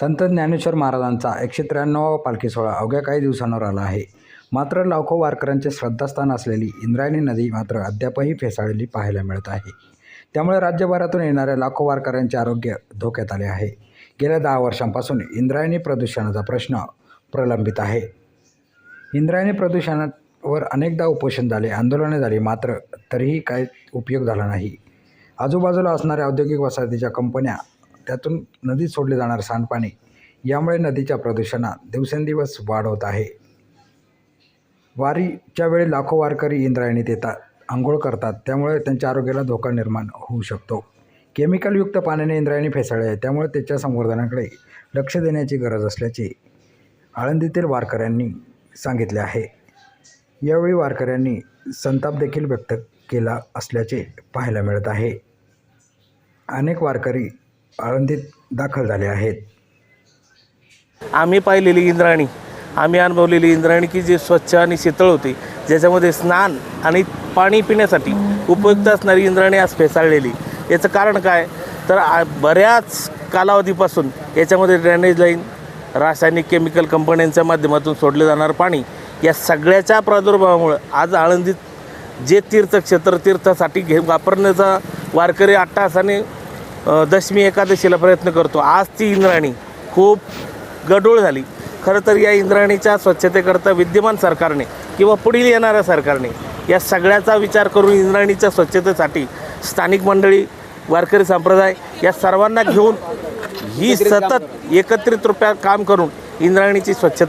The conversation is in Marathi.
संत ज्ञानेश्वर महाराजांचा एकशे त्र्याण्णवा पालखी सोहळा अवघ्या काही दिवसांवर आला आहे. मात्र लाखो वारकऱ्यांचे श्रद्धास्थान असलेली इंद्रायणी नदी मात्र अद्यापही फेसाळलेली पाहायला मिळत आहे. त्यामुळे राज्यभरातून येणाऱ्या लाखो वारकऱ्यांचे आरोग्य धोक्यात आले आहे. गेल्या दहा वर्षांपासून इंद्रायणी प्रदूषणाचा प्रश्न प्रलंबित आहे. इंद्रायणी प्रदूषणावर अनेकदा उपोषण झाले आंदोलने झाली मात्र तरीही काही उपयोग झाला नाही. आजूबाजूला असणाऱ्या औद्योगिक वसाहतीच्या कंपन्या त्यातून नदीत सोडले जाणारे सांडपाणी. यामुळे नदीच्या प्रदूषणात दिवसेंदिवस वाढ होत आहे. वारीच्या वेळी लाखो वारकरी इंद्रायणीत येतात आंघोळ करतात. त्यामुळे त्यांच्या आरोग्याला धोका निर्माण होऊ शकतो. केमिकलयुक्त पाण्याने इंद्रायणी फेसाळले आहे त्यामुळे त्याच्या संवर्धनाकडे लक्ष देण्याची गरज असल्याचे आळंदीतील वारकऱ्यांनी सांगितले आहे. यावेळी वारकऱ्यांनी संताप देखील व्यक्त केला असल्याचे पाहायला मिळत आहे. अनेक वारकरी आळंदीत दाखल झाले आहेत. आम्ही पाहिलेली इंद्राणी आम्ही अनुभवलेली इंद्रायणी की जी स्वच्छ आणि शीतळ होती ज्याच्यामध्ये स्नान आणि पाणी पिण्यासाठी उपयुक्त असणारी इंद्रायणी आज फेसाळलेली. याचं कारण काय? तर बऱ्याच कालावधीपासून याच्यामध्ये ड्रेनेज लाईन रासायनिक केमिकल कंपन्यांच्या माध्यमातून सोडले जाणारं पाणी या सगळ्याच्या प्रादुर्भावामुळं आज आळंदीत जे तीर्थक्षेत्र तीर्थासाठी घे वापरण्याचा वारकरी आठ तासाने दशमी एकादशीला प्रयत्न करतो. आज ती इंद्राणी खूप गडूळ झाली. खरं तर या इंद्राणीच्या स्वच्छतेकरता विद्यमान सरकारने किंवा पुढील येणाऱ्या सरकारने या सगळ्याचा विचार करून इंद्राणीच्या स्वच्छतेसाठी स्थानिक मंडळी वारकरी संप्रदाय या सर्वांना घेऊन ही सतत एकत्रित रूपात काम करून इंद्राणीची स्वच्छता